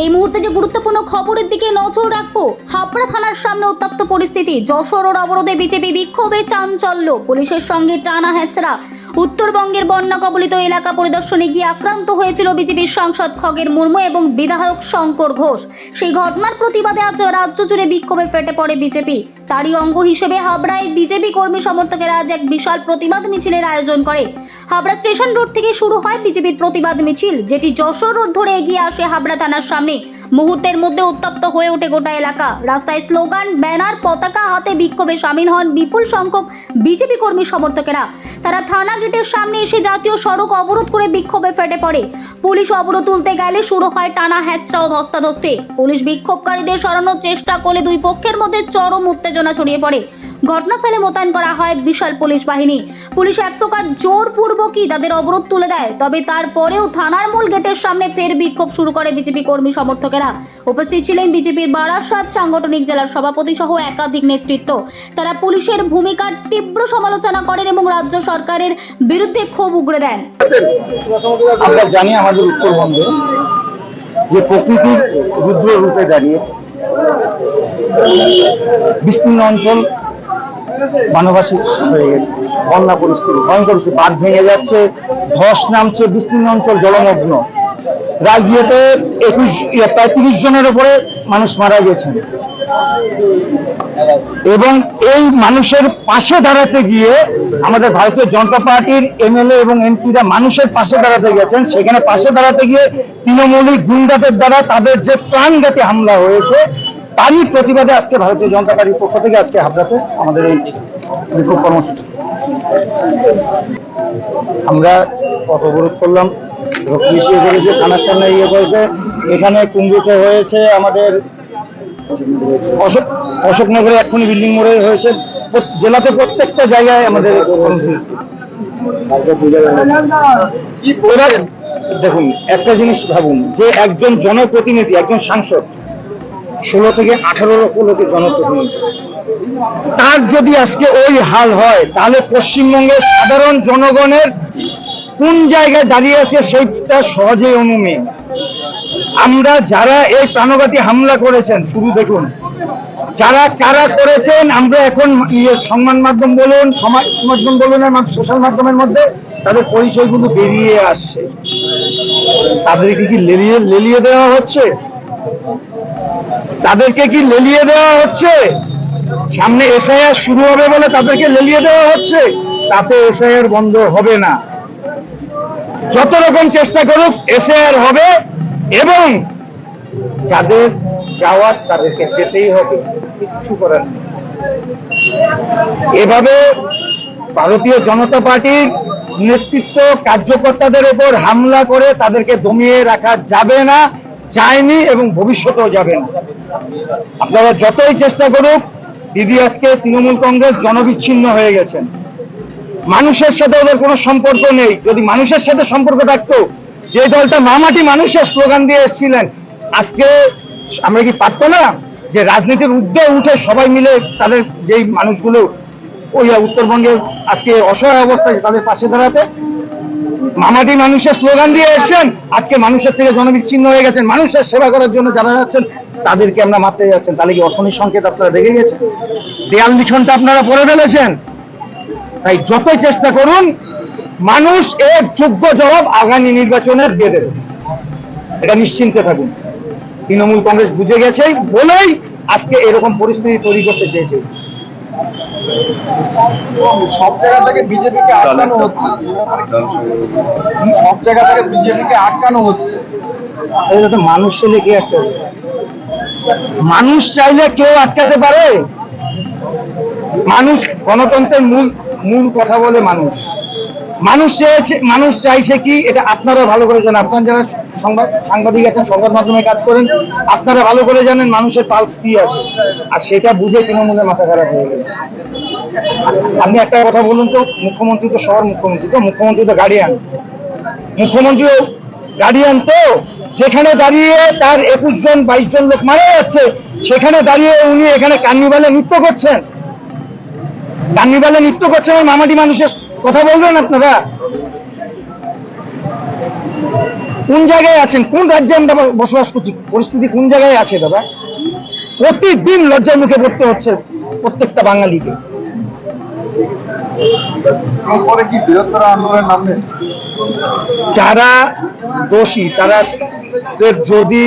এই মুহূর্তে যে গুরুত্বপূর্ণ খবরের দিকে নজর রাখব, হাবড়া থানার সামনে উত্তপ্ত পরিস্থিতি। যশোর ওর অবরোধে বিজেপি বিক্ষোভে চাঞ্চল্য। পুলিশের সঙ্গে টানা হেঁচড়া। উত্তরবঙ্গের বন্যা কবলিত এলাকা পরিদর্শনে গিয়ে আক্রান্ত হয়েছিল বিজেপির সাংসদ খগের মুর্মু এবং বিধায়ক শঙ্কর ঘোষ। সেই ঘটনার প্রতিবাদে আজ রাজ্য জুড়ে বিক্ষোভে ফেটে পড়ে বিজেপি। তারই অঙ্গ হিসেবে হাবড়ায় বিজেপি কর্মী সমর্থকেরা আজ এক বিশাল প্রতিবাদ মিছিলের আয়োজন করে। হাবড়া স্টেশন রোড থেকে শুরু হয় বিজেপির প্রতিবাদ মিছিল, যেটি যশোর রোড ধরে এগিয়ে আসে হাবড়া থানার সামনে। মুহূর্তের মধ্যে উত্তপ্ত হয়ে ওঠে গোটা এলাকা। রাস্তায় স্লোগান, ব্যানার, পতাকা হাতে বিক্ষোভে সামিল হন বিপুল সংখ্যক বিজেপি কর্মী সমর্থকেরা। তারা থানা গেটের সামনে এসে জাতীয় সড়ক অবরোধ করে বিক্ষোভে ফেটে পড়ে। পুলিশ অবরোধ তুলতে গেলে শুরু হয় টানা হ্যাচড়া ও ধস্তাধস্তি। পুলিশ বিক্ষোভকারীদের সরানোর চেষ্টা করলে দুই পক্ষের মধ্যে চরম উত্তেজনা ছড়িয়ে পড়ে। ঘটনাস্থলে মোতায়েন করা হয় বিশাল পুলিশ বাহিনী। পুলিশ এক প্রকার জোরপূর্বকই তাদের অবরোধ তুলে দেয়। তবে তারপরেও থানার মূল গেটের সামনে ফের বিক্ষোভ শুরু করে বিজেপি কর্মী সমর্থকেরা। উপস্থিত ছিলেন বিজেপির বারাসাত সাংগঠনিক জেলার সভাপতি সহ একাধিক নেতৃত্ব। তারা পুলিশের ভূমিকার তীব্র সমালোচনা করেন এবং রাজ্য সরকারের বিরুদ্ধে ক্ষোভ উগড়ে দেন। আমরা জানি আমাদের উত্তরবঙ্গে যে প্রকৃতির রুদ্র রূপে দাঁড়িয়ে বিস্তীর্ণ অঞ্চল বানবাসী হয়ে গেছে। বন্যা পরিস্থিতি ভয়ঙ্কর হচ্ছে বাঁধ ভেঙে যাচ্ছে ধস নামছে বিস্তীর্ণ অঞ্চল জলমগ্ন। রাজগিয়েতে একুশ ইয়ে, প্রায় তিরিশ জনের উপরে মানুষ মারা গেছেন। এবং এই মানুষের পাশে দাঁড়াতে গিয়ে আমাদের ভারতীয় জনতা পার্টির এমএলএ এবং এমপিরা মানুষের পাশে দাঁড়াতে গেছেন। সেখানে পাশে দাঁড়াতে গিয়ে তৃণমূলী গুন্ডাদের দ্বারা তাদের যে প্রাণঘাতী হামলা হয়েছে তারই প্রতিবাদে আজকে ভারতীয় জনতা পার্টির পক্ষ থেকে আজকে হাবড়াতে আমাদের এই বিক্ষোভ কর্মসূচি। আমরা পথ অবরোধ করলাম ইয়ে করেছে থানার সামনে ইয়ে করেছে এখানে কুম্ভুতে হয়েছে আমাদের অশোক অশোকনগরে এক্ষুনি বিল্ডিং মোড়ে হয়েছে। জেলাতে প্রত্যেকটা জায়গায় আমাদের দেখুন, একটা জিনিস ভাবুন, যে একজন জনপ্রতিনিধি, একজন সাংসদ ষোলো থেকে আঠারো লোকের জনপ্রতিনিধি। তার যদি আজকে ওই হাল হয়, তাহলে পশ্চিমবঙ্গের সাধারণ জনগণের কোন জায়গায় দাঁড়িয়ে আছে সেইটা সহজেই অনুমেয় আমরা যারা এই প্রাণঘাতী হামলা করেছেন শুরু দেখুন, যারা কারা করেছেন, আমরা এখন ইয়ে সংবাদ মাধ্যম বলুন, সমাজ মাধ্যম বলুন সোশ্যাল মাধ্যমের মধ্যে তাদের পরিচয়গুলো বেরিয়ে আসছে। তাদেরকে কি লেলিয়ে লেলিয়ে দেওয়া হচ্ছে? তাদেরকে কি লেলিয়ে দেওয়া হচ্ছে? সামনে এসআইআর শুরু হবে বলে তাদেরকে লেলিয়ে দেওয়া হচ্ছে? তাতে এসআইআর বন্ধ হবে না। যত রকম চেষ্টা করুক, এসআইআর হবে এবং যাদের যাওয়ার তাদেরকে যেতেই হবে। কিচ্ছু করার। এভাবে ভারতীয় জনতা পার্টির নেতৃত্ব কার্যকর্তাদের উপর হামলা করে তাদেরকে দমিয়ে রাখা যাবে না। যায়নি এবং ভবিষ্যতেও যাবে না। আপনারা যতই চেষ্টা করুক দিদি আজকে তৃণমূল কংগ্রেস জনবিচ্ছিন্ন হয়ে গেছেন মানুষের সাথে ওদের কোনো সম্পর্ক নেই। যদি মানুষের সাথে সম্পর্ক থাকতো, যে দলটা মামাটি মানুষের স্লোগান দিয়ে এসেছিলেন, আজকে আমরা কি পারতো না? যে রাজনীতির উদ্যোগ উঠে সবাই মিলে তাদের যেই মানুষগুলো, ওই উত্তরবঙ্গে আজকে অসহায় অবস্থায় তাদের পাশে দাঁড়াতে মামাটি মানুষের স্লোগান দিয়ে এসছেন। আজকে মানুষের থেকে জনবিচ্ছিন্ন হয়ে গেছেন। মানুষের সেবা করার জন্য যারা যাচ্ছেন, তাদেরকে আমরা মারতে যাচ্ছেন। তাহলে কি অশনি সংকেত আপনারা দেখে গেছেন দেয়াল লিখনটা আপনারা পড়ে ফেলেছেন। তাই যতই চেষ্টা করুন, মানুষ এর যোগ্য জবাব আগামী নির্বাচনের দিয়ে দেবে। এটা নিশ্চিন্তে থাকুন। তৃণমূল কংগ্রেস বুঝে গেছে বলেই আজকে এরকম পরিস্থিতি তৈরি করতে চেয়েছে। সব জায়গা থেকে বিজেপিকে আটকানো হচ্ছে। সব জায়গা থেকে বিজেপিকে আটকানো হচ্ছে। এটা তো মানুষ চাইলে কে আটকাবে? মানুষ চাইলে কেউ আটকাতে পারে? মানুষ গণতন্ত্রের মূল মূল কথা বলে মানুষ। মানুষ চেয়েছে মানুষ চাইছে কি? এটা আপনারা ভালো করে জানেন। আপনারা যারা সংবাদ, সাংবাদিক আছেন, সংবাদ মাধ্যমে কাজ করেন, আপনারা ভালো করে জানেন মানুষের পালস কি আছে। আর সেটা বুঝে তৃণমূলের মাথা খারাপ হয়ে গেছে। আপনি একটা কথা বলুন তো, মুখ্যমন্ত্রী তো সবার মুখ্যমন্ত্রী, তো মুখ্যমন্ত্রী তো গার্ডিয়ান মুখ্যমন্ত্রীও গার্ডিয়ান তো, যেখানে দাঁড়িয়ে তার একুশ জন, বাইশ জন লোক মারা যাচ্ছে, সেখানে দাঁড়িয়ে উনি এখানে কার্নিভালে নৃত্য করছেন। কার্নিভালে নৃত্য করছেন মামাটি মানুষের কথা বলবেন আপনারা? কোন জায়গায় আছেন? কোন রাজ্যে আমরা বসবাস করছি? পরিস্থিতি কোন জায়গায় আছে দাদা? প্রতিদিন লজ্জার মুখে পড়তে হচ্ছে প্রত্যেকটা বাঙালিকে। এরপরে কি বৃহত্তর আন্দোলনের নামবে যারা দোষী তারা যদি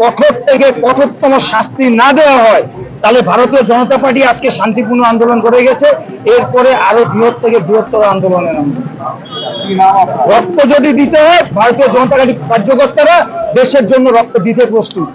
কঠোর থেকে কঠোরতম শাস্তি না দেওয়া হয় তাহলে ভারতীয় জনতা পার্টি আজকে শান্তিপূর্ণ আন্দোলন করে গেছে। এরপরে আরও বৃহৎ থেকে বৃহত্তর আন্দোলনের নামবে রক্ত যদি দিতে হয় ভারতীয় জনতা পার্টি কার্যকর্তারা দেশের জন্য রক্ত দিতে প্রস্তুত।